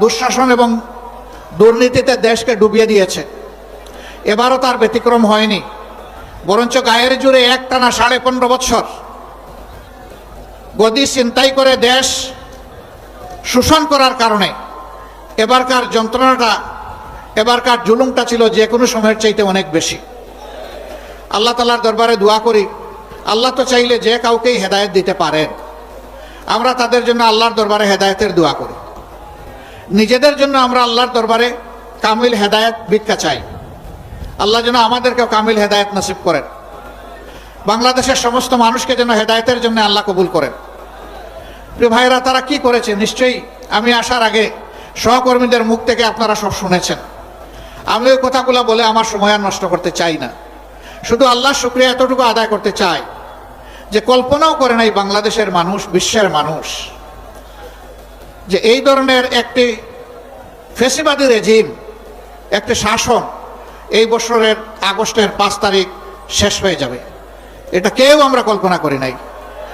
দুঃশাসন এবং দুর্নীতিতে দেশকে ডুবিয়ে দিয়েছে। এবারও তার ব্যতিক্রম হয়নি। বরঞ্চ গায়ের জুড়ে একটানা সাড়ে পনেরো বছর গদি চিন্তাই করে দেশ শোষণ করার কারণে এবারকার যন্ত্রণাটা, এবারকার জুলুমটা ছিল যে কোনো সময়ের চাইতে অনেক বেশি। আল্লাহ তালার দরবারে দোয়া করি, আল্লাহ তো চাইলে যে কাউকেই হেদায়ত দিতে পারেন। আমরা তাদের জন্য আল্লাহর দরবারে হেদায়তের দোয়া করি। নিজেদের জন্য আমরা আল্লাহর দরবারে কামিল হেদায়েত ভিক্ষা চাই। আল্লাহ যেন আমাদেরকেও কামিল হেদায়ত নসিব করেন। বাংলাদেশের সমস্ত মানুষকে যেন হেদায়তের জন্য আল্লাহ কবুল করেন। প্রিয় ভাইয়েরা, তারা কি করেছে? নিশ্চয়ই আমি আসার আগে সহকর্মীদের মুখ থেকে আপনারা সব শুনেছেন। আমি ওই কথাগুলো বলে আমার সময় আর নষ্ট করতে চাই না। শুধু আল্লাহ শুক্রিয়া এতটুকু আদায় করতে চাই যে কল্পনাও করে নাই বাংলাদেশের মানুষ, বিশ্বের মানুষ। যে এই ধরনের একটি ফেসিবাদী রেজিম, একটি শাসন এই বছরের আগস্টের পাঁচ তারিখ শেষ হয়ে যাবে। এটা কেউ আমরা কল্পনা করি নাই।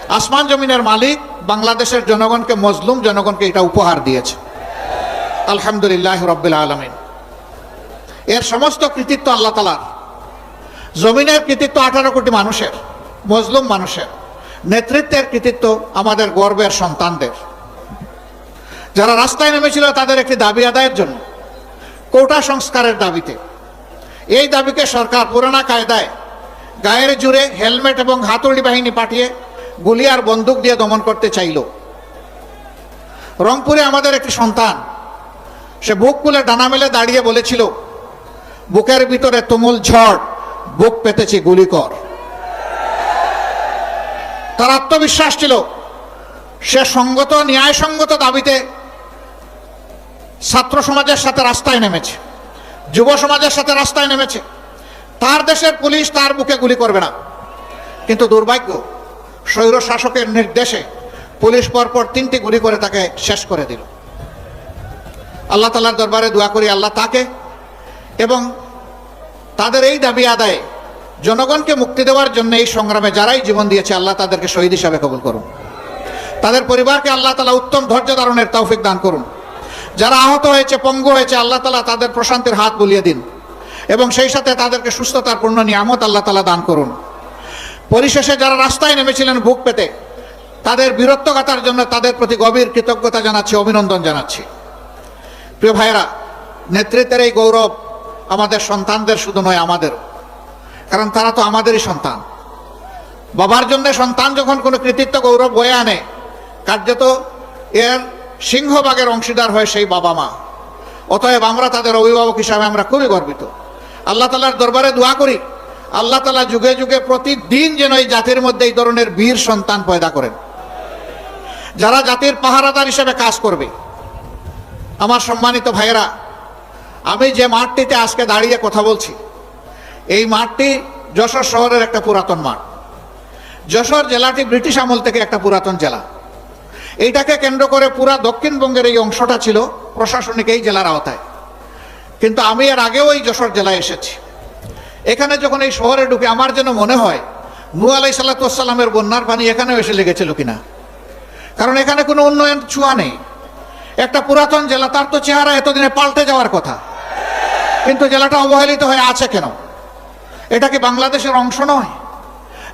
আসমান জমিনের মালিক বাংলাদেশের জনগণকে, মজলুম জনগণকে এটা উপহার দিয়েছে। আলহামদুলিল্লাহ রব্বিল আলমিন। এর সমস্ত কৃতিত্ব আল্লাহ তালার জমিনের কৃতিত্ব আঠারো কোটি মানুষের, মজলুম মানুষের। নেতৃত্বের কৃতিত্ব আমাদের গর্বের সন্তানদের। যারা রাস্তায় নেমেছিল তাদের একটি দাবি আদায়ের জন্য, কোটা সংস্কারের দাবিতে। এই দাবিকে সরকার পুরানা কায়দায় গায়ের জুড়ে হেলমেট এবং হাতুড়ি বাহিনী পাঠিয়ে গুলি আর বন্দুক দিয়ে দমন করতে চাইল। রংপুরে আমাদের একটি সন্তান, সে বুক খুলে ডানা মেলে দাঁড়িয়ে বলেছিল, বুকের ভিতরে তুমুল ঝড়, বুক পেতেছি গুলি কর তার আত্মবিশ্বাস ছিল, সে সঙ্গত, ন্যায়সঙ্গত দাবিতে ছাত্র সমাজের সাথে রাস্তায় নেমেছে, যুব সমাজের সাথে রাস্তায় নেমেছে। তার দেশের পুলিশ তার বুকে গুলি করবে না। কিন্তু দুর্ভাগ্য, স্বৈর শাসকের নির্দেশে পুলিশ পরপর তিনটি গুলি করে তাকে শেষ করে দিল। আল্লাহ তালার দরবারে দোয়া করি আল্লাহ তাকে এবং তাদের এই দাবি আদায়ে জনগণকে মুক্তি দেওয়ার জন্য এই সংগ্রামে যারাই জীবন দিয়েছে, আল্লাহ তাদেরকে শহীদ হিসাবে কবুল করুন। তাদের পরিবারকে আল্লাহ তালা উত্তম ধৈর্য ধারণের তৌফিক দান করুন। যারা আহত হয়েছে, পঙ্গু হয়েছে, আল্লাহ তালা তাদের প্রশান্তির হাত বুলিয়ে দিন। এবং সেই সাথে তাদেরকে সুস্থতার পূর্ণ নিয়ামত আল্লাহ তালা দান করুন। পরিশেষে যারা রাস্তায় নেমেছিলেন বুক পেতে, তাদের বীরত্বগাতার জন্য তাদের প্রতি গভীর কৃতজ্ঞতা জানাচ্ছি, অভিনন্দন জানাচ্ছি। প্রিয় ভাইয়েরা, নেতৃত্বের এই গৌরব আমাদের সন্তানদের শুধু নয়, আমাদের। কারণ তারা তো আমাদেরই সন্তান। বাবার জন্য সন্তান যখন কোনো কৃতিত্ব গৌরব বয়ে আনে, কার্যত এর সিংহভাগের অংশীদার হয় সেই বাবা মা। অতএব আমরা তাদের অভিভাবক হিসাবে আমরা খুবই গর্বিত। আল্লাহ তালার দরবারে দোয়া করি, আল্লাহ তালা যুগে যুগে প্রতিদিন যেন এই জাতির মধ্যে এই ধরনের বীর সন্তান পয়দা করেন। যারা জাতির পাহারাদার হিসেবে কাজ করবে। আমার সম্মানিত ভাইয়েরা, আমি যে মাঠটিতে আজকে দাঁড়িয়ে কথা বলছি, এই মাঠটি যশোর শহরের একটা পুরাতন মাঠ। যশোর জেলাটি ব্রিটিশ আমল থেকে একটা পুরাতন জেলা। এইটাকে কেন্দ্র করে পুরা দক্ষিণবঙ্গের এই অংশটা ছিল প্রশাসনিক এই জেলার আওতায়। কিন্তু আমি এর আগেও এই যশোর জেলায় এসেছি। এখানে যখন এই শহরে ঢুকে আমার যেন মনে হয়, নু আলাই সাল্লাতামের বন্যার পানি এখানেও এসে লেগেছিল কিনা। কারণ এখানে কোনো উন্নয়ন ছোঁয়া নেই। একটা পুরাতন জেলা, তার তো চেহারা এতদিনে পাল্টে যাওয়ার কথা। কিন্তু জেলাটা অবহেলিত হয়ে আছে কেন? এটা কি বাংলাদেশের অংশ নয়?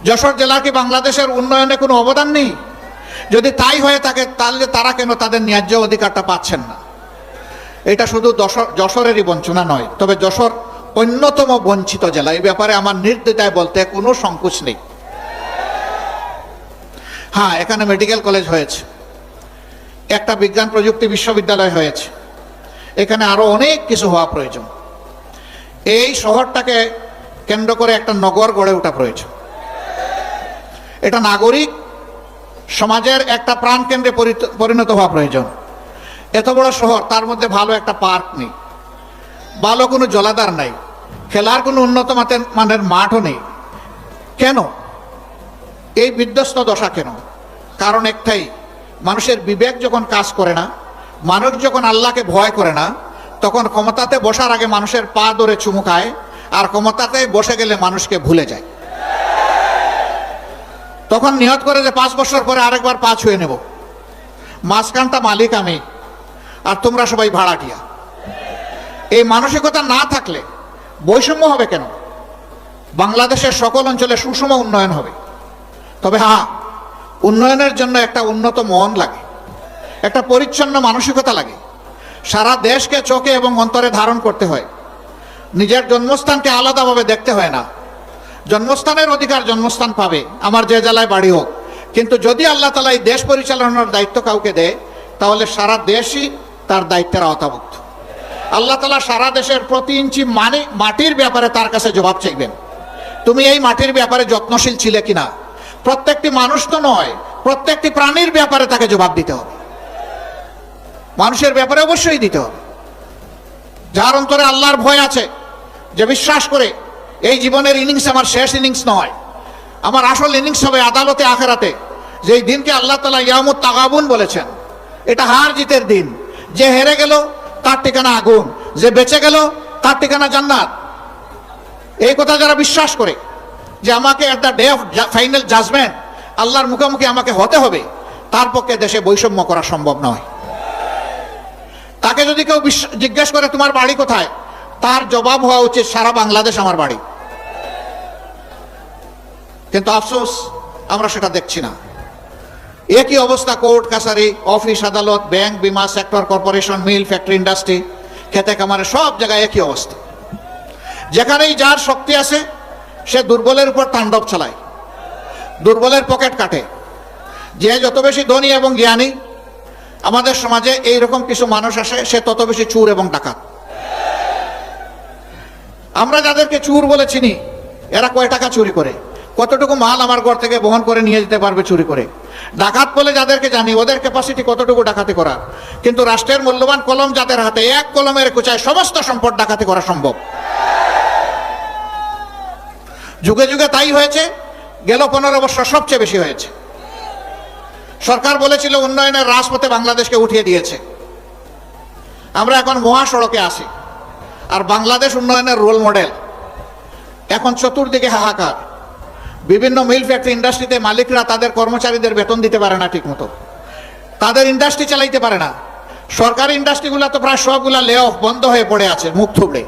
যশোর জেলা কি বাংলাদেশের উন্নয়নে কোনো অবদান নেই? যদি তাই হয়ে থাকে, তাহলে তারা কেন তাদের ন্যায্য অধিকারটা পাচ্ছেন না? এটা শুধু যশোর যশোরেরই বঞ্চনা নয়, তবে যশোর অন্যতম বঞ্চিত জেলা। এই ব্যাপারে আমার নির্দ্বিধায় বলতে কোনো সংকোচ নেই। হ্যাঁ এখানে মেডিকেল কলেজ হয়েছে, একটা বিজ্ঞান প্রযুক্তি বিশ্ববিদ্যালয় হয়েছে, এখানে আরও অনেক কিছু হওয়া প্রয়োজন। এই শহরটাকে কেন্দ্র করে একটা নগর গড়ে ওঠা প্রয়োজন। এটা নাগরিক সমাজের একটা প্রাণ কেন্দ্রে পরিণত হওয়া প্রয়োজন। এত বড় শহর, তার মধ্যে ভালো একটা পার্ক নেই। ভালো কোনো জলাধার নাই। খেলার কোনো উন্নত মানের মাঠও নেই। কেন? এই বিধ্বস্ত দশা কেন? কারণ একটাই, মানুষের বিবেক যখন কাজ করে না, মানুষ যখন আল্লাহকে ভয় করে না, তখন ক্ষমতাতে বসার আগে মানুষের পা ধরে চুমু খায়, আর ক্ষমতাতে বসে গেলে মানুষকে ভুলে যায়। তখন নিহত করে যে পাঁচ বছর পরে আরেকবার পা ছুঁয়ে নেব। মাঝখানটা মালিক আমি, আর তোমরা সবাই ভাড়াটিয়া এই মানসিকতা না থাকলে বৈষম্য হবে কেন? বাংলাদেশের সকল অঞ্চলে সুষম উন্নয়ন হবে। তবে হ্যাঁ উন্নয়নের জন্য একটা উন্নত মন লাগে, একটা পরিচ্ছন্ন মানসিকতা লাগে। সারা দেশকে চোখে এবং অন্তরে ধারণ করতে হয়। নিজের জন্মস্থানকে আলাদাভাবে দেখতে হয় না। জন্মস্থানের অধিকার জন্মস্থান পাবে, আমার যে জেলায় বাড়ি হোক। কিন্তু যদি আল্লাহ তালা এই দেশ পরিচালনার দায়িত্ব কাউকে দেয়, তাহলে সারা দেশই তার দায়িত্বের আওতাভুক্ত। আল্লাহ তালা সারা দেশের প্রতি ইঞ্চি মানে মাটির ব্যাপারে তার কাছে জবাব চাইবেন। তুমি এই মাটির ব্যাপারে যত্নশীল ছিলে কিনা? প্রত্যেকটি মানুষ তো নয়, প্রত্যেকটি প্রাণীর ব্যাপারে তাকে জবাব দিতে হবে। মানুষের ব্যাপারে অবশ্যই দিতে হবে। যার অন্তরে আল্লাহর ভয় আছে, যে বিশ্বাস করে এই জীবনের ইনিংস আমার শেষ ইনিংস নয়। আমার আসল ইনিংস হবে আদালতে, আখেরাতে। যেই দিনকে আল্লাহ তালা ইয়ামুত তাগাবুন বলেছেন, এটা হার জিতের দিন। যে হেরে গেল, তার ঠিকানা আগুন। যে বেঁচে গেল, তার ঠিকানা জান্নাত। এই কথা যারা বিশ্বাস করে যে আমাকে the day of final judgement আল্লাহর মুখোমুখি আমাকে হতে হবে, তার পক্ষে দেশে বৈষম্য করা সম্ভব নয়। তাকে যদি কেউ জিজ্ঞেস করে, তোমার বাড়ি কোথায়? তার জবাব হওয়া উচিত সারা বাংলাদেশ আমার বাড়ি। কিন্তু আফসোস, আমরা সেটা দেখছি না। একই অবস্থা কোর্ট, কাছারি, অফিস, আদালত, ব্যাংক, বিমা, sector, corporation, mill, factory, industry, খেতে কামারে সব জায়গায় একই অবস্থা। যেখানেই যার শক্তি আছে, সে দুর্বলের উপর তাণ্ডব চালায়। দুর্বলের পকেট কাটে। যে যত বেশি ধনী এবং জ্ঞানী আমাদের সমাজে এই রকম কিছু মানুষ আসে, সে তত বেশি চুর এবং ডাকাত। আমরা যাদেরকে চুর বলে চিনি, এরা কয় টাকা চুরি করে? কতটুকু মাল আমার ঘর থেকে বহন করে নিয়ে যেতে পারবে চুরি করে? ডাকাত বলে যাদেরকে জানি ওদের ক্যাপাসিটি কতটুকু ডাকাতি করার কিন্তু রাষ্ট্রের মূল্যবান কলম যাদের হাতে, এক কলমের কুচায় সমস্ত সম্পদ ডাকাতি করা সম্ভব। যুগে যুগে তাই হয়েছে, গেল পনেরো বছর সবচেয়ে বেশি হয়েছে। সরকার বলেছিল উন্নয়নের রাজপথে বাংলাদেশকে উঠিয়ে দিয়েছে। আমরা এখন মহাসড়কে আছি, আর বাংলাদেশ উন্নয়নের রোল মডেল এখন চতুর্দিকে হাহাকার। বিভিন্ন মিল ফ্যাক্টরি ইন্ডাস্ট্রিতে মালিকরা তাদের কর্মচারীদের বেতন দিতে পারে না ঠিকমতো। তাদের ইন্ডাস্ট্রি চালাইতে পারে না। সরকারি ইন্ডাস্ট্রিগুলো তো প্রায় সবগুলা লে অফ বন্ধ হয়ে পড়ে আছে, মুখ থুবড়ে।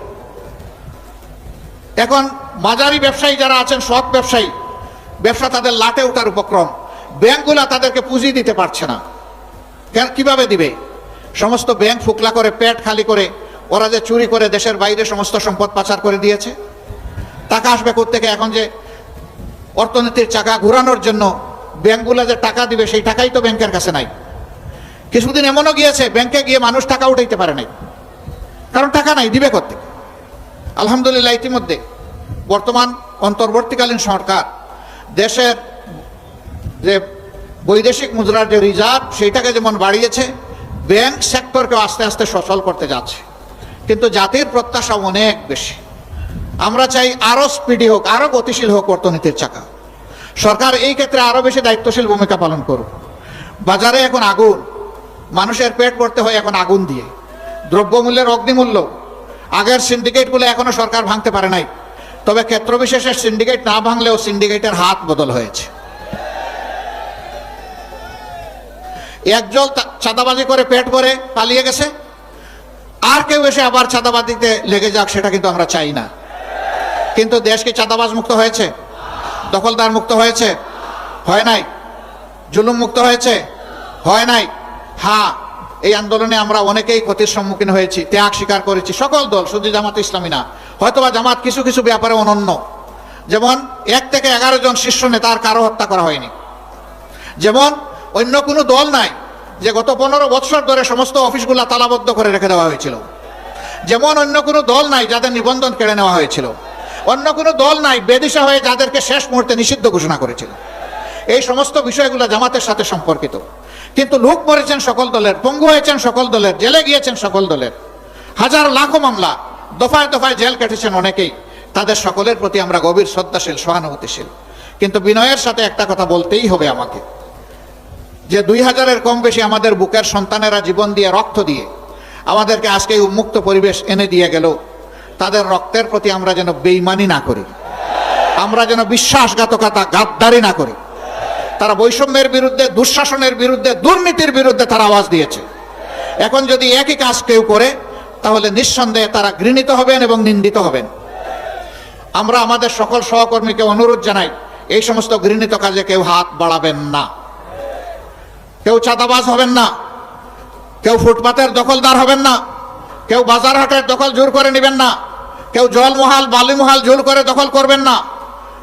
এখন মাঝারি ব্যবসায়ী যারা আছেন, সৎ ব্যবসায়ী, ব্যবসা তাদের লাটে ওঠার উপক্রম। ব্যাংকগুলো তাদেরকে পুঁজি দিতে পারছে না। কেন, কীভাবে দিবে? সমস্ত ব্যাংক ফুকলা করে, পেট খালি করে, ওরা যে চুরি করে দেশের বাইরে সমস্ত সম্পদ পাচার করে দিয়েছে। টাকা আসবে থেকে এখন যে অর্থনীতির চাকা ঘুরানোর জন্য ব্যাংকগুলো যে টাকা দিবে, সেই টাকাই তো ব্যাংকের কাছে নাই। কিছুদিন এমনও গিয়েছে, ব্যাংকে গিয়ে মানুষ টাকা উঠাইতে পারে নাই। কারণ টাকা নাই, দিবে করতে আলহামদুলিল্লাহ, ইতিমধ্যে বর্তমান অন্তর্বর্তীকালীন সরকার দেশের যে বৈদেশিক মুদ্রার যে রিজার্ভ, সেইটাকে যেমন বাড়িয়েছে, ব্যাংক সেক্টরকে আস্তে আস্তে সচল করতে যাচ্ছে। কিন্তু জাতির প্রত্যাশা অনেক বেশি। আমরা চাই আরও স্পিডি হোক, আরও গতিশীল হোক অর্থনীতির চাকা। সরকার এই ক্ষেত্রে আরও বেশি দায়িত্বশীল ভূমিকা পালন করুক। বাজারে এখন আগুন, মানুষের পেট ভরতে হয় এখন আগুন দিয়ে। দ্রব্যমূল্যের অগ্নিমূল্য, আগের সিন্ডিকেটগুলো এখনও সরকার ভাঙতে পারে নাই। তবে ক্ষেত্র বিশেষে সিন্ডিকেট না ভাঙলেও সিন্ডিকেটের হাত বদল হয়েছে। একজল তা- চাঁদাবাজি করে পেট ভরে পালিয়ে গেছে। আর কেউ এসে আবার চাঁদাবাজিতে লেগে যাক, সেটা কিন্তু আমরা চাই না। কিন্তু দেশ কি চাঁদাবাজ মুক্ত হয়েছে। দখলদার মুক্ত হয়েছে। হয় নাই? জুলুম মুক্ত হয়েছে? হয় নাই? হ্যাঁ এই আন্দোলনে আমরা অনেকেই ক্ষতির সম্মুখীন হয়েছি, ত্যাগ স্বীকার করেছি, সকল দল, শুধু জামাত ইসলামী না। হয়তোবা জামাত কিছু কিছু ব্যাপারে অনন্য। যেমন, এক থেকে এগারো জন শীর্ষ নেতার কারও হত্যা করা হয়নি। যেমন, অন্য কোনো দল নাই যে গত পনেরো বৎসর ধরে সমস্ত অফিসগুলো তালাবদ্ধ করে রেখে দেওয়া হয়েছিল। যেমন, অন্য কোনো দল নাই যাদের নিবন্ধন কেড়ে নেওয়া হয়েছিল। অন্য কোনো দল নাই, বেদিশা হয়ে যাদেরকে শেষ মুহূর্তে নিষিদ্ধ ঘোষণা করেছিল। এই সমস্ত বিষয়গুলো জামাতের সাথে সম্পর্কিত। কিন্তু লোক মরেছেন সকল দলের, পঙ্গু হয়েছেন সকল দলের, জেলে গিয়েছেন সকল দলের। হাজার লাখো মামলা, দফায় দফায় জেল কেটেছেন অনেকেই। তাদের সকলের প্রতি আমরা গভীর শ্রদ্ধাশীল, সহানুভূতিশীল। কিন্তু বিনয়ের সাথে একটা কথা বলতেই হবে আমাকে। যে দুই হাজারের কম বেশি আমাদের বুকের সন্তানেরা জীবন দিয়ে রক্ত দিয়ে আমাদেরকে আজকে উন্মুক্ত পরিবেশ এনে দিয়ে গেল তাদের রক্তের প্রতি আমরা যেন বেইমানি না করি। আমরা যেন বিশ্বাসঘাতকতা গাদ্দারি না করি। তারা বৈষম্যের বিরুদ্ধে, দুঃশাসনের বিরুদ্ধে, দুর্নীতির বিরুদ্ধে তারা আওয়াজ দিয়েছে। এখন যদি একই কাজ কেউ করে, তাহলে নিঃসন্দেহে তারা ঘৃণিত হবেন এবং নিন্দিত হবেন। আমরা আমাদের সকল সহকর্মীকে অনুরোধ জানাই, এই সমস্ত ঘৃণিত কাজে কেউ হাত বাড়াবেন না। কেউ চাঁদাবাজ হবেন না। কেউ ফুটপাতের দখলদার হবেন না। কেউ বাজার হাটের দখল জোর করে নেবেন না। কেউ জলমহাল বালিমহাল জোর করে দখল করবেন না।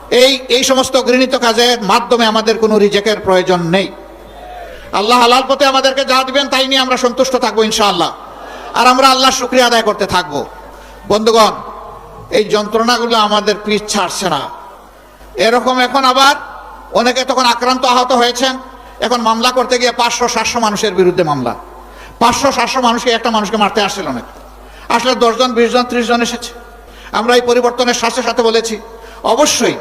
এই এই সমস্ত ঘৃণিত কাজের মাধ্যমে আমাদের কোনো রিজেকের প্রয়োজন নেই। আল্লাহ হালাল পথে আমাদেরকে যা দিবেন তাই নিয়ে আমরা সন্তুষ্ট থাকব ইনশাআল্লাহ। আর আমরা আল্লাহর শুক্রিয়া আদায় করতে থাকব। বন্ধুগণ, এই যন্ত্রণাগুলো আমাদের পিছ ছাড়ছে না। এরকম এখন আবার অনেকে তখন আক্রান্ত আহত হয়েছেন। এখন মামলা করতে গিয়ে পাঁচশো, সাতশো মানুষের বিরুদ্ধে মামলা। পাঁচশো, সাতশো মানুষকে একটা মানুষকে মারতে আসছিল না। আসলে দশজন বিশ জন ত্রিশ জন এসেছে। আমরা এই পরিবর্তনের সাথে সাথে বলেছি, অবশ্যই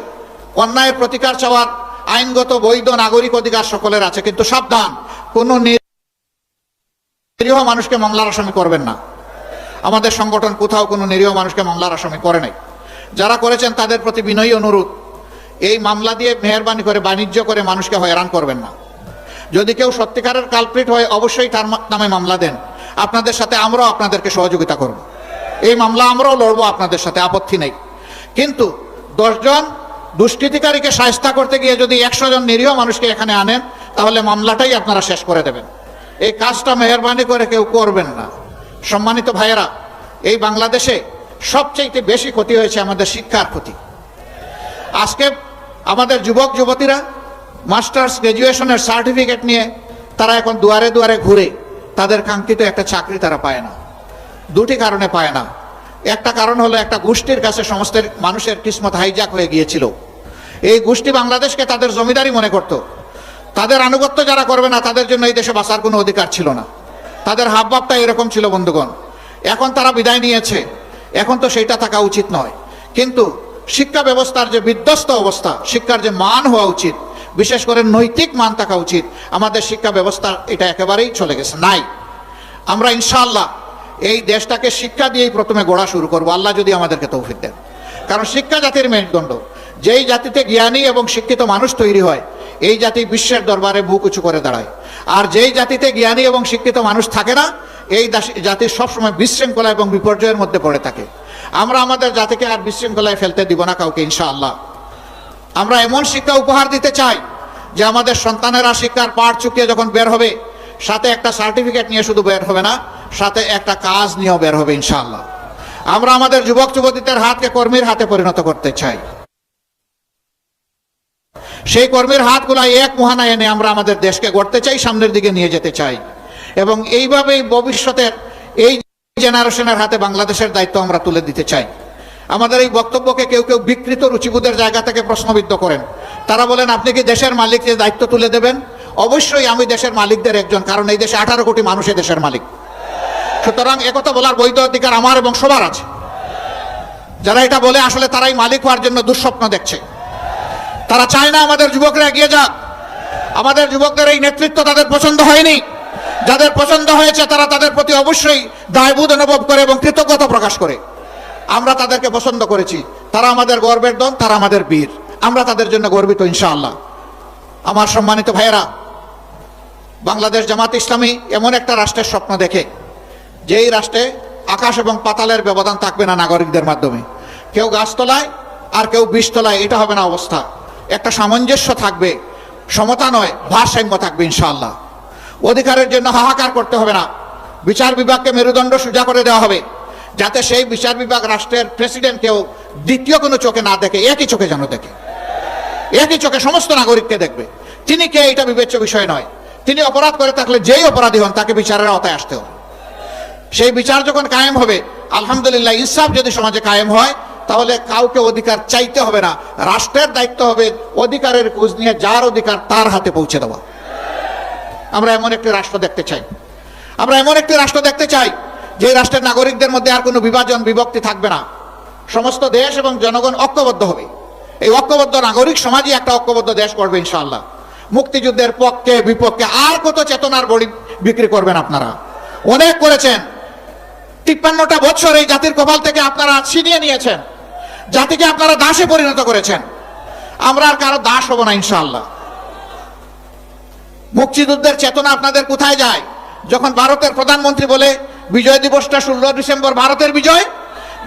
অন্যায়ের প্রতিকার চাওয়ার আইনগত বৈধ নাগরিক অধিকার সকলের আছে, কিন্তু সাবধান, কোনো নিরীহ মানুষকে মামলার আসামি করবেন না। আমাদের সংগঠন কোথাও কোনো নিরীহ মানুষকে মামলার আসামি করে নাই। যারা করেছেন তাদের প্রতি বিনয়ী অনুরোধ, এই মামলা দিয়ে মেহরবানি করে বাণিজ্য করে মানুষকে হয়রান করবেন না। যদি কেউ সত্যিকারের কালপ্রিট হয়, অবশ্যই তার নামে মামলা দেন। আপনাদের সাথে আমরাও আপনাদেরকে সহযোগিতা করব। এই মামলা আমরাও লড়বো, আপনাদের সাথে আপত্তি নেই। কিন্তু দশজন দুষ্কৃতিকারীকে সাহস্তা করতে গিয়ে যদি একশো জন নিরীহ মানুষকে এখানে আনেন, তাহলে মামলাটাই আপনারা শেষ করে দেবেন। এই কাজটা মেহরবানি করে কেউ করবেন না। সম্মানিত ভাইয়েরা, এই বাংলাদেশে সবচেয়ে বেশি ক্ষতি হয়েছে আমাদের শিক্ষার ক্ষতি। আজকে আমাদের যুবক যুবতীরা মাস্টার্স গ্র্যাজুয়েশনের সার্টিফিকেট নিয়ে তারা এখন দুয়ারে দুয়ারে ঘুরে, তাদের কাঙ্ক্ষিত একটা চাকরি তারা পায় না। দুটি কারণে পায় না। একটা কারণ হলো একটা গোষ্ঠীর কাছে সমস্ত মানুষের কিসমত হাইজাক হয়ে গিয়েছিল। এই গোষ্ঠী বাংলাদেশকে তাদের জমিদারি মনে করত। তাদের আনুগত্য যারা করবে না, তাদের জন্য এই দেশে বাঁচার কোনো অধিকার ছিল না। তাদের হাবভাবটা এরকম ছিল বন্ধুগণ। এখন তারা বিদায় নিয়েছে। এখন তো সেইটা থাকা উচিত নয়। কিন্তু শিক্ষা ব্যবস্থার যে বিধ্বস্ত অবস্থা, শিক্ষার যে মান হওয়া উচিত বিশেষ করে নৈতিক মান থাকা উচিত। আমাদের শিক্ষা ব্যবস্থা এটা একেবারেই চলে গেছে। নাই। আমরা ইনশাআল্লাহ এই দেশটাকে শিক্ষা দিয়েই প্রথমে গড়া শুরু করব। আল্লাহ যদি আমাদেরকে তৌফিক দেন। কারণ শিক্ষা জাতির মেরুদণ্ড যেই জাতিতে জ্ঞানী এবং শিক্ষিত মানুষ তৈরি হয়, এই জাতি বিশ্বের দরবারে বুক উঁচু করে দাঁড়ায়। আর যেই জাতিতে জ্ঞানী এবং শিক্ষিত মানুষ থাকে না, এই জাতি সবসময় বিশৃঙ্খলা এবং বিপর্যয়ের মধ্যে পড়ে থাকে। আমরা আমাদের জাতিকে আর বিশৃঙ্খলায় ফেলতে দিব না কাউকে, ইনশাআল্লাহ। আমরা এমন শিক্ষা উপহার দিতে চাই যে আমাদের সন্তানেরা শিক্ষার পাঠ চুকিয়ে যখন বের হবে, সাথে একটা সার্টিফিকেট নিয়ে শুধু বের হবে না, সাথে একটা কাজ নিয়েও বের হবে ইনশাআল্লাহ। আমরা আমাদের যুবক যুবতীদের হাতকে কর্মীর হাতে পরিণত করতে চাই। সেই কর্মীর হাতগুলা এক মহানা এনে আমরা আমাদের দেশকে গড়তে চাই, সামনের দিকে নিয়ে যেতে চাই। এবং এইভাবেই ভবিষ্যতের এই জেনারেশনের হাতে বাংলাদেশের দায়িত্ব আমরা তুলে দিতে চাই। আমাদের এই বক্তব্যকে কেউ কেউ বিকৃত রুচিবোধের জায়গা থেকে প্রশ্নবিদ্ধ করেন। তারা বলেন, আপনি কি দেশের মালিককে দায়িত্ব তুলে দেবেন? অবশ্যই আমি দেশের মালিকদের একজন, কারণ এই দেশে আঠারো কোটি মানুষই দেশের মালিক। সুতরাং একথা বলার বৈধ অধিকার আমার এবং সবার আছে। যারা এটা বলে, আসলে তারাই মালিক হওয়ার জন্য দুঃস্বপ্ন দেখছে। তারা চায় না আমাদের যুবকরা এগিয়ে যাক। আমাদের যুবকদের এই নেতৃত্ব তাদের পছন্দ হয়নি। যাদের পছন্দ হয়েছে, তারা তাদের প্রতি অবশ্যই দায়বোধ অনুভব করে এবং কৃতজ্ঞতা প্রকাশ করে। আমরা তাদেরকে পছন্দ করেছি। তারা আমাদের গর্বের দল, তারা আমাদের বীর। আমরা তাদের জন্য গর্বিত, ইনশাআল্লাহ। আমার সম্মানিত ভাইয়েরা, বাংলাদেশ জামাত ইসলামী এমন একটা রাষ্ট্রের স্বপ্ন দেখে, যেই রাষ্ট্রে আকাশ এবং পাতালের ব্যবধান থাকবে না নাগরিকদের মাধ্যমে। কেউ গাছতলায় আর কেউ বিষতলায় এটা হবে না অবস্থা। একটা সামঞ্জস্য থাকবে, সমতা নয়, ভারসাম্য থাকবে, ইনশাআল্লাহ। অধিকারের জন্য হাহাকার করতে হবে না। বিচার বিভাগকে মেরুদণ্ড সোজা করে দেওয়া হবে। যাতে সেই বিচার বিভাগ রাষ্ট্রের প্রেসিডেন্টকেও দ্বিতীয় কোনো চোখে না দেখে, একই চোখে যেন দেখে। একই চোখে সমস্ত নাগরিককে দেখবে। তিনি কে এটা বিবেচ্য বিষয় নয়। তিনি অপরাধ করে থাকলে যেই অপরাধী হন, তাকে বিচারের আওতায় আসতে হবে। সেই বিচার যখন কায়েম হবে, আলহামদুলিল্লাহ ইনসাফ যদি সমাজে কায়েম হয়, তাহলে কাউকে অধিকার চাইতে হবে না। রাষ্ট্রের দায়িত্ব হবে অধিকারের খোঁজ নিয়ে, যার অধিকার তার হাতে পৌঁছে দেওয়া। আমরা এমন একটি রাষ্ট্র দেখতে চাই। আমরা এমন একটি রাষ্ট্র দেখতে চাই যে রাষ্ট্রের নাগরিকদের মধ্যে আর কোনো বিভাজন, বিভক্তি থাকবে না। সমস্ত দেশ এবং জনগণ ঐক্যবদ্ধ হবে। এই ঐক্যবদ্ধ নাগরিক সমাজই একটা ঐক্যবদ্ধ দেশ করবে ইনশাআল্লাহ। মুক্তিযুদ্ধের পক্ষে, বিপক্ষে আর কত চেতনার বড়ি বিক্রি করবেন আপনারা। অনেক করেছেন। তিপ্পান্নটা বছর এই জাতির কপাল থেকে আপনারা ছিনিয়ে নিয়েছেন। জাতিকে আপনারা দাসে পরিণত করেছেন। আমরা আর কারও দাস হব না ইনশাআল্লাহ। মুক্তিযুদ্ধের চেতনা আপনাদের কোথায় যায়? যখন ভারতের প্রধানমন্ত্রী বলে বিজয় দিবসটা ষোলো ডিসেম্বর ভারতের বিজয়।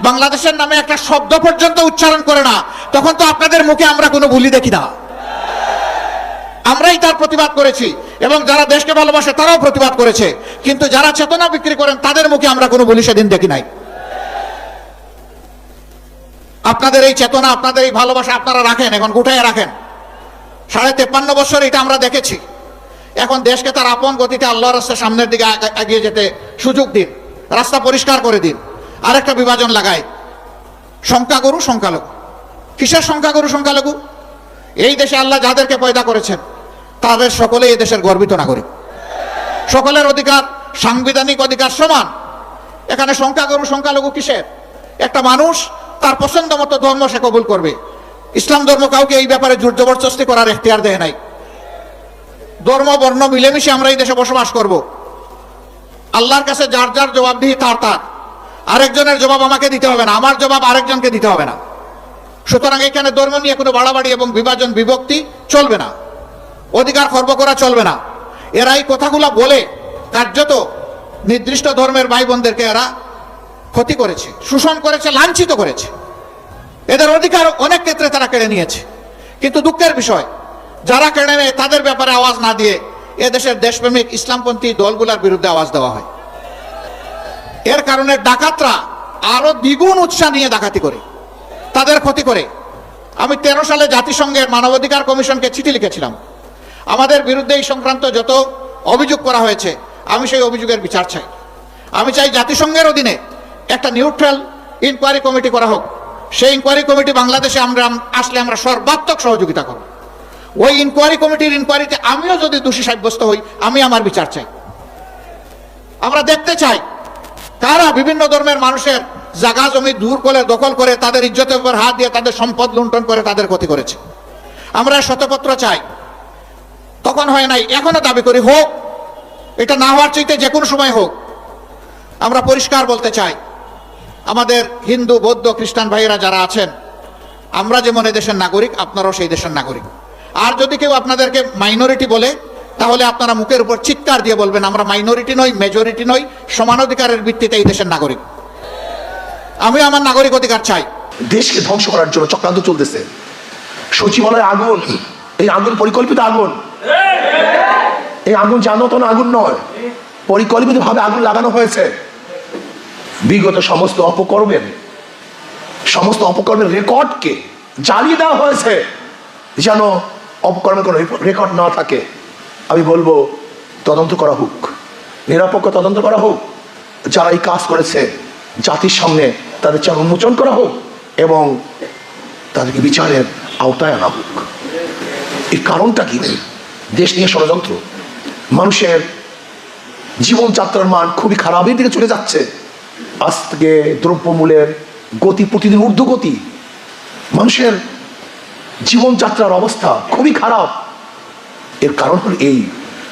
বাংলাদেশের নামে একটা শব্দ পর্যন্ত উচ্চারণ করে না। তখন তো আপনাদের মুখে আমরা কোনো ভুলি দেখি না। আমরাই তার প্রতিবাদ করেছি এবং যারা দেশকে ভালোবাসে তারাও প্রতিবাদ করেছে। কিন্তু যারা চেতনা বিক্রি করেন, তাদের মুখে আমরা কোনো বলি সেদিন দেখি নাই। আপনাদের এই চেতনা, আপনাদের এই ভালোবাসা আপনারা রাখেন, এখন গুটায় রাখেন। সাড়ে তেপ্পান্ন বছর এটা আমরা দেখেছি। এখন দেশকে তার আপন গতিতে আল্লাহ রাস্তার সামনের দিকে এগিয়ে যেতে সুযোগ দিন, রাস্তা পরিষ্কার করে দিন। আরেকটা বিভাজন লাগায় সংখ্যাগুরু সংখ্যালঘু কিসের সংখ্যাগুরু সংখ্যালঘু এই দেশে আল্লাহ যাদেরকে পয়দা করেছেন, তাদের সকলে এই দেশের গর্বিত নাগরিক। সকলের অধিকার, সাংবিধানিক অধিকার সমান। এখানে সংখ্যা সংখ্যাগুরু সংখ্যালঘু কিসের? একটা মানুষ, তার পছন্দ মতো ধর্ম সে কবুল করবে। ইসলাম ধর্ম কাউকে এই ব্যাপারে জোর জবরদস্তি করার এখতিয়ার দেয় নাই। ধর্ম, বর্ণ, মিলেমিশে আমরা এই দেশে বসবাস করব। আল্লাহর কাছে যার যার জবাব দিই, তার তার। আরেকজনের জবাব আমাকে দিতে হবে না, আমার জবাব আরেকজনকে দিতে হবে না। সুতরাং এখানে ধর্ম নিয়ে কোনো বাড়াবাড়ি এবং বিভাজন, বিভক্তি চলবে না। অধিকার খর্ব করা চলবে না। এরা এই কথাগুলো বলে কার্যত নির্দিষ্ট ধর্মের ভাই বোনদেরকে এরা ক্ষতি করেছে, শোষণ করেছে, লাঞ্ছিত করেছে। এদের অধিকার অনেক ক্ষেত্রে তারা কেড়ে নিয়েছে। কিন্তু দুঃখের বিষয় যারা কেড়ে নেয়, তাদের ব্যাপারে আওয়াজ না দিয়ে এদেশের দেশপ্রেমিক ইসলামপন্থী দলগুলোর বিরুদ্ধে আওয়াজ দেওয়া হয়। এর কারণে ডাকাতরা আরও দ্বিগুণ উৎসাহ নিয়ে ডাকাতি করে, তাদের ক্ষতি করে। আমি তেরো সালে জাতিসংঘের মানবাধিকার কমিশনকে চিঠি লিখেছিলাম। আমাদের বিরুদ্ধে এই সংক্রান্ত যত অভিযোগ করা হয়েছে, আমি সেই অভিযোগের বিচার চাই। আমি চাই জাতিসংঘের অধীনে একটা নিউট্রাল ইনকোয়ারি কমিটি করা হোক। সেই ইনকোয়ারি কমিটি বাংলাদেশে আমরা আসলে আমরা সর্বাত্মক সহযোগিতা করব। ওই ইনকোয়ারি কমিটির ইনকোয়ারিতে আমিও যদি দোষী সাব্যস্ত হই, আমি আমার বিচার চাই। আমরা দেখতে চাই, কারা বিভিন্ন ধর্মের মানুষের জাগা জমি দূর করে, দখল করে, তাদের ইজ্জতের উপর হাত দিয়ে তাদের সম্পদ লুণ্ঠন করে, তাদের ক্ষতি করেছে। আমরা শতপত্র চাই। তখন হয় নাই, এখনও দাবি করি, হোক, এটা না হওয়ার চাইতে যে কোনো সময় হোক। আমরা পরিষ্কার বলতে চাই, আমাদের হিন্দু, বৌদ্ধ, খ্রিস্টান ভাইয়েরা যারা আছেন, আমরা যেমন এই দেশের নাগরিক, আপনারাও সেই দেশের নাগরিক। আর যদি কেউ আপনাদেরকে মাইনরিটি বলে, তাহলে আপনারা মুখের উপর চিৎকার দিয়ে বলবেন, আমরা মাইনরিটি নই মেজরিটি নই, সমান অধিকারের ভিত্তিতে এই দেশের নাগরিক। আমি আমার নাগরিক অধিকার চাই। দেশকে ধ্বংস করার জন্য চক্রান্ত চলতেছে। সচিবালয় আগুন, এই আগুন পরিকল্পিত আগুন। এই আগুন জানত না আগুন নয় পরিকল্পিত ভাবে আগুন লাগানো হয়েছে। বিগত সমস্ত অপকর্মের সমস্ত অপকর্মের রেকর্ডকে জ্বালিয়ে দেওয়া হয়েছে। যেন অপকর্মের কোনো রেকর্ড না থাকে, আমি বলব, তদন্ত করা হোক। নিরপেক্ষ তদন্ত করা হোক। যারা এই কাজ করেছে, জাতির সামনে তাদের চাল উন্মোচন করা হোক এবং তাদেরকে বিচারের আওতায় আনা হোক। এর কারণটা কি? দেশ নিয়ে ষড়যন্ত্র। মানুষের জীবনযাত্রার মান খুবই খারাপের দিকে চলে যাচ্ছে। আজ থেকে দ্রব্যমূল্যের গতি প্রতিদিন ঊর্ধ্বগতি। মানুষের জীবনযাত্রার অবস্থা খুবই খারাপ। এর কারণ হল এই,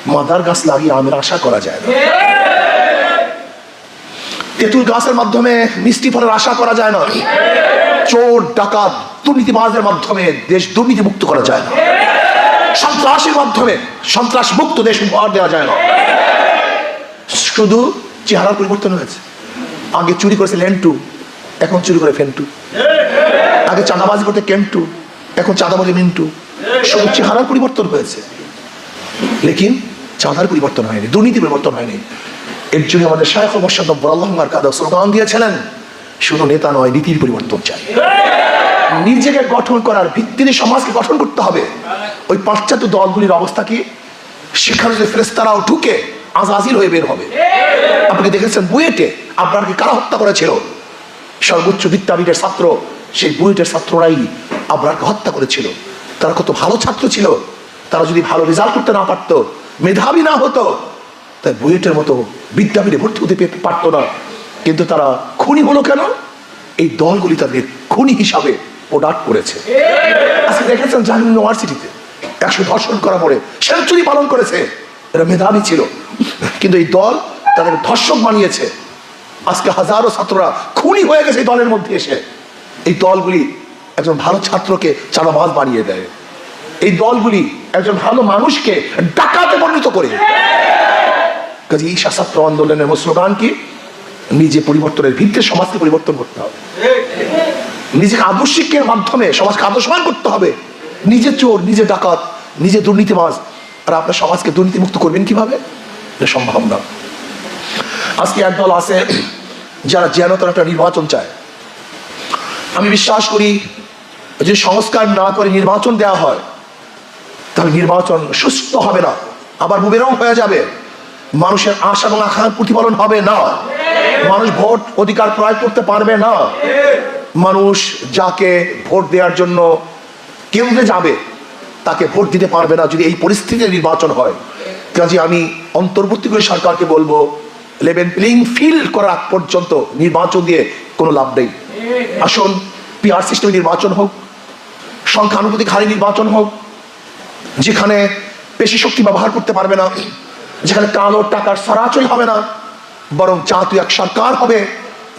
মাদার গাছ লাগিয়ে আমের আশা করা যায় না। তেঁতুল গাছের মাধ্যমে মিষ্টি ফলের আশা করা যায় না। চোর, ডাকাত দুর্নীতিবাজের মাধ্যমে দেশ দুর্নীতি মুক্ত করা যায় না। সন্ত্রাসের মাধ্যমে সন্ত্রাস মুক্ত দেশ উপহার দেওয়া যায় না। শুধু চেহারার পরিবর্তন হয়েছে। আগে চুরি করেছে লেন্টু, এখন চুরি করে ফেন্টু। আগে চাঁদাবাজি করতে কেন্টু এখন চাঁদা চাঁদাবাজি মিন্টু। শুধু চেহারার পরিবর্তন হয়েছে। লেকিন চাঁদার পরিবর্তন হয়নি দুর্নীতি পরিবর্তন হয়নি। এর জন্য আমাদের শায়খ মোর্শাদ্দব্বর আল্লাহমার কাদা দিয়েছিলেন, শুধু নেতা নয়, নীতির পরিবর্তন চাই। নিজেকে গঠন করার ভিত্তিতে সমাজকে গঠন করতে হবে। ওই পাশ্চাত্য দলগুলির অবস্থা কি? সেখানে যে ফেরেস্তারাও ঢুকে আজাজিল হয়ে বের হবে। আপনি দেখেছেন বুয়েটে আপনাকে কারা হত্যা করেছিল? সর্বোচ্চ বিদ্যাপীঠের ছাত্র, সেই বুয়েটের ছাত্ররাই আবরারকে হত্যা করেছিল। তারা কত ভালো ছাত্র ছিল। তারা যদি ভালো রেজাল্ট করতে না পারতো, মেধাবী না হতো, তাই বুয়েটের মতো বিদ্যাপীঠে ভর্তি হতে পারতো না। কিন্তু তারা খুনি হলো কেন? এই দলগুলি তাদের খুনি হিসাবে প্রোডাক্ট করেছে। আজকে দেখেছেন জাহাঙ্গীর ইউনিভার্সিটিতে একশো ধর্ষণ করা পরে সেঞ্চুরি পালন করেছে। এরা মেধাবী ছিল। কিন্তু এই দল তাদের ধর্ষক বানিয়েছে। আজকে হাজারো ছাত্ররা খুনি হয়ে গেছে এই দলের মধ্যে এসে। এই দলগুলি একজন ভালো ছাত্রকে চাঁদাবাজ বানিয়ে দেয়। এই দলগুলি একজন ভালো মানুষকে ডাকাতে পরিণত করে। কাজে এই ছাত্র আন্দোলনের স্লোগান কি নিজে পরিবর্তনের ভিত্তিতে সমাজকে পরিবর্তন করতে হবে। নিজেকে আদর্শিকের মাধ্যমে সমাজকে আদর্শবান করতে হবে। নিজে চোর, নিজে ডাকাত, নিজে দুর্নীতিবাজ আর আপনার সমাজকে দুর্নীতিমুক্ত করবেন কীভাবে? এটা সম্ভব না। আজকে একদল আছে যারা যেনতন একটা নির্বাচন চায়। আমি বিশ্বাস করি যে সংস্কার না করে নির্বাচন দেওয়া হয়, তাহলে নির্বাচন সুস্থ হবে না, আবার বুবেরং হয়ে যাবে। মানুষের আশা এবং আকাঙ্ক্ষার প্রতিফলন হবে না। মানুষ ভোট অধিকার প্রয়োগ করতে পারবে না। মানুষ যাকে ভোট দেওয়ার জন্য কেন্দ্রে যাবে, তাকে ভোট দিতে পারবে না যদি এই পরিস্থিতিতে নির্বাচন হয়। কাজে আমি অন্তর্বর্তীকালীন সরকারকে বলব লেভেন প্লেইং ফিল্ড করার পর্যন্ত নির্বাচন দিয়ে কোনো লাভ নেই। আসুন পিআর সিস্টেমে নির্বাচন হোক, সংখ্যানুপাতিক হারে নির্বাচন হোক, যেখানে পেশি শক্তি ব্যবহার করতে পারবে না, যেখানে কালো টাকার সরাচরি হবে না, বরং জাতীয় এক সরকার হবে,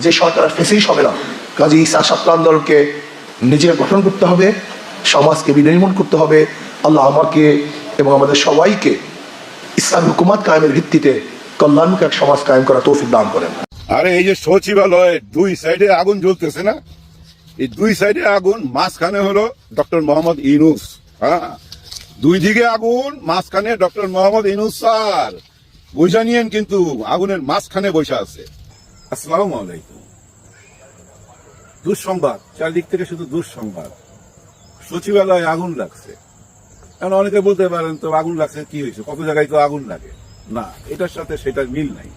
যে সরকার ফেসিস হবে না। কাজে এই ছাত্র আন্দোলনকে নিজেকে গঠন করতে হবে, সমাজকে বিনির্মূল করতে হবে। আল্লাহ আমাকে এবং আমাদের সবাইকে ইসলাম হুকুমাত কায়েমের ভিত্তিতে কল্যাণমুখী এক সমাজ কায়েম করা তৌফিক দান করেন। আরে এই যে সচিবালয়ের দুই সাইডে আগুন জ্বলতেছে না? এই দুই সাইডে আগুন, মাঝখানে হলো ডক্টর মোহাম্মদ ইনুস হ্যাঁ? দুই দিকে আগুন, মাঝখানে ডক্টর মোহাম্মদ ইনুস স্যার। বুঝা নিয়েন কিন্তু আগুনের মাঝখানে বসে আছে। আসসালামু আলাইকুম। দুঃসংবাদ, চারদিক থেকে শুধু দুঃসংবাদ। সচিবালয়ে আগুন লাগছে। এখন অনেকে বলতে পারেন, তো আগুন লাগছে, কি হয়েছে? কত জায়গায় তো আগুন লাগে? না, এটার সাথে সেটার মিল নাই।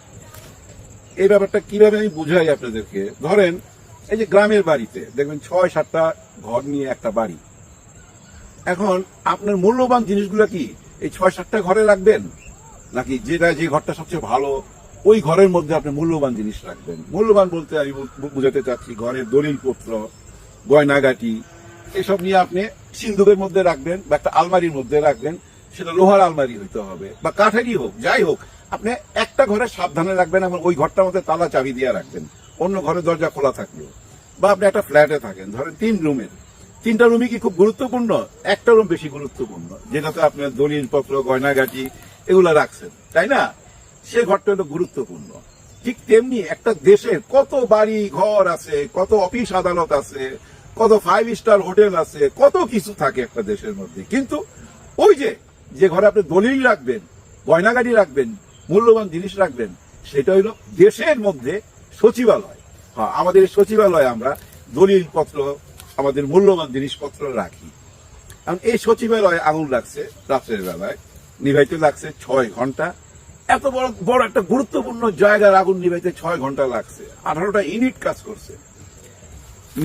এই ব্যাপারটা কীভাবে আমি বুঝাই আপনাদেরকে? ধরেন এই যে গ্রামের বাড়িতে, দেখবেন ছয়, সাতটা ঘর নিয়ে একটা বাড়ি। এখন আপনার মূল্যবান জিনিসগুলো কি এই ছয়, সাতটা ঘরে রাখবেন? নাকি যেটা যে ঘরটা সবচেয়ে ভালো, ওই ঘরের মধ্যে আপনি মূল্যবান জিনিস রাখবেন? মূল্যবান বলতে আমি বুঝাতে চাচ্ছি ঘরের দলিলপত্র, গয়নাগাটি, এসব নিয়ে আপনি সিন্ধুকের মধ্যে রাখবেন বা একটা আলমারির মধ্যে রাখবেন, সেটা লোহার আলমারি হইতে হবে, বা কাঠেরই হোক, যাই হোক, আপনি একটা ঘরে সাবধানে রাখবেন এবং ওই ঘরটার মধ্যে তালা চাবি দিয়ে রাখবেন। অন্য ঘরের দরজা খোলা থাকল। বা আপনি একটা ফ্ল্যাটে থাকেন, ধরেন তিন রুমের। তিনটা রুমই কি খুব গুরুত্বপূর্ণ? একটা রুম বেশি গুরুত্বপূর্ণ, যেটাতে আপনার দলিলপত্র, গয়নাগাটি এগুলো রাখছেন, তাই না? সে ঘরটা হলো গুরুত্বপূর্ণ। ঠিক তেমনি একটা দেশের কত বাড়ি, ঘর আছে, কত অফিস আদালত আছে, কত ফাইভ স্টার হোটেল আছে, কত কিছু থাকে একটা দেশের মধ্যে। কিন্তু ওই যে যে ঘরে আপনি দলিল রাখবেন গয়নাগাড়ি রাখবেন, মূল্যবান জিনিস রাখবেন, সেটা হইল দেশের মধ্যে সচিবালয়। হ্যাঁ আমাদের সচিবালয়ে আমরা দলিল পত্র, আমাদের মূল্যবান জিনিসপত্র রাখি। কারণ এই সচিবালয়ে আগুন লাগছে রাত্রের বেলায়, নিভাইতে লাগছে ছয় ঘণ্টা। এত বড় বড় একটা গুরুত্বপূর্ণ জায়গার আগুন নিভাইতে ছয় ঘণ্টা লাগছে। আঠারোটা ইউনিট কাজ করছে।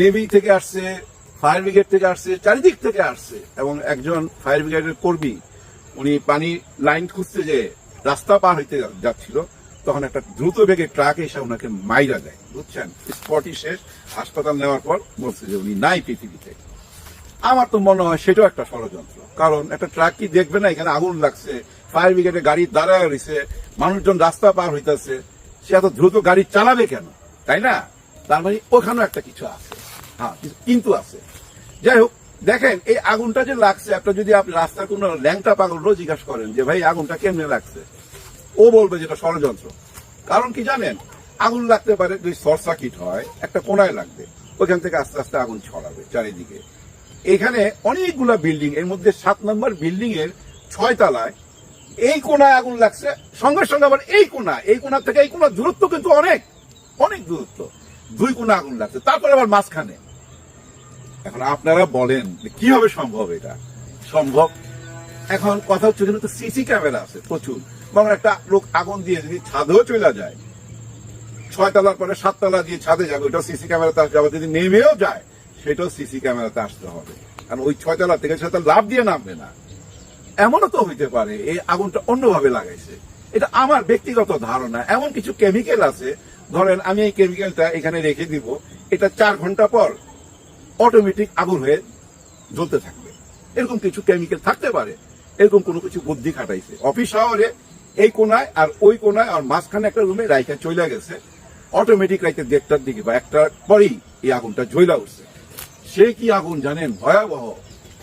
নেভি থেকে আসছে, ফায়ার ব্রিগেড থেকে আসছে, চারিদিক থেকে আসছে। এবং একজন ফায়ার ব্রিগেডের কর্মী, উনি পানি লাইন খুঁজতে যে রাস্তা পার হইতে যাচ্ছিল। তখন একটা দ্রুত বেগে ট্রাক এসে ওনাকে মাইরা দেয়, বুঝছেন? স্পটই শেষ, হাসপাতাল নেওয়ার পর বলছে যে উনি নাই পৃথিবীতে। আমার তো মনে হয় সেটাও একটা ষড়যন্ত্র। কারণ একটা ট্রাক কি দেখবে না? এখানে আগুন লাগছে, ফায়ার ব্রিগেডে গাড়ি দাঁড়ায় রয়েছে, মানুষজন রাস্তা পার হইতেছে, সে এত দ্রুত গাড়ি চালাবে কেন? তাই না? তার মানে ওখানেও একটা কিছু আছে। হ্যাঁ কিন্তু আছে। যাই হোক, দেখেন, এই আগুনটা যে লাগছে আপনার যদি আপনি রাস্তার কোনো ল্যাংটা পাগলও জিজ্ঞাসা করেন যে, ভাই, আগুনটা কেমনে লাগছে? ও বলবে যেটা ষড়যন্ত্র। কারণ কি জানেন? আগুন লাগতে পারে, যদি শর্ট সার্কিট হয়, একটা কোনায় লাগবে। ওইখান থেকে আস্তে আস্তে আগুন ছড়াবে চারিদিকে। এখানে অনেকগুলা বিল্ডিং, এর মধ্যে সাত নম্বর বিল্ডিং এর ছয় তলায় এই কোনায় আগুন লাগছে, সঙ্গে সঙ্গে আবার এই কোনা এই কোনা থেকে এই কোনা দূরত্ব কিন্তু অনেক অনেক দূরত্ব। দুই কোনা আগুন লাগছে, তারপরে আবার মাঝখানে। এখন আপনারা বলেন কীভাবে সম্ভব এটা? সম্ভব? এখন কথা হচ্ছে সিসি ক্যামেরা আছে, প্রচুর। এবং একটা লোক আগুন দিয়ে যদি ছাদেও চলে যায় ছয় তলার পরে সাত তলা দিয়ে ছাদে যাবে, ওইটাও সিসি ক্যামেরাতে আসবে আবার যদি নেমেও যায়, সেটাও সিসি ক্যামেরাতে আসতে হবে। কারণ ওই ছয় তলা থেকে ছয় লাভ দিয়ে নামবে না। এমনও তো হইতে পারে, এই আগুনটা অন্যভাবে লাগাইছে। এটা আমার ব্যক্তিগত ধারণা। এমন কিছু কেমিক্যাল আছে, ধরেন আমি এই কেমিক্যালটা এখানে রেখে দিব, এটা চার ঘণ্টা পর অটোমেটিক আগুন হয়ে জ্বলতে থাকবে। এরকম কিছু কেমিক্যাল থাকতে পারে, এরকম কোনো কিছু বুদ্ধি খাটাইছে। অফিস শহরে এই কোনায় আর ওই কোনায় আর মাঝখানে একটা রুমে রাইখা চলে গেছে। অটোমেটিক রাইতে দেড়টার দিকে বা একটার পরেই এই আগুনটা জ্বলা উঠছে। সে কি আগুন জানেন? ভয়াবহ।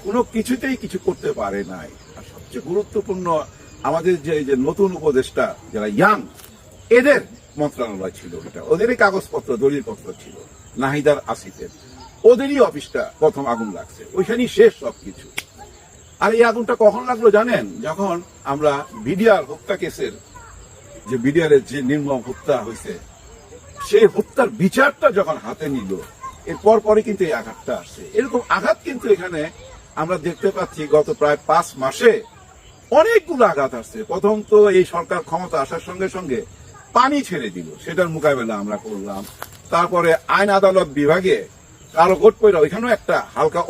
কোনো কিছুতেই কিছু করতে পারে নাই। আর সবচেয়ে গুরুত্বপূর্ণ আমাদের যে যে নতুন উপদেষ্টা, যারা ইয়াং এদের মন্ত্রণালয় ছিল এটা। ওদেরই কাগজপত্র, দলিলপত্র ছিল। নাহিদার আসিফের। ওদেরই অফিসটা প্রথম আগুন লাগছে। ওইখানেই শেষ সবকিছু। আর এই আগুনটা কখন লাগল জানেন? যখন আমরা বিডিআর হত্যা কেসের যে বিডিআরের যে নির্মম হত্যা হয়েছে, সেই হত্যার বিচারটা যখন হাতে নিল এরপর পরে কিন্তু এই আঘাতটা আসছে। এরকম আঘাত কিন্তু এখানে আমরা দেখতে পাচ্ছি গত প্রায় পাঁচ মাসে অনেকগুলো আঘাত আসছে। প্রথম তো এই সরকার ক্ষমতা আসার সঙ্গে সঙ্গে পানি ছেড়ে দিল। সেটার মোকাবেলা আমরা করলাম। তারপরে আইন আদালত বিভাগে কারও গোট পয়রা ওইখানেও একটা হালকা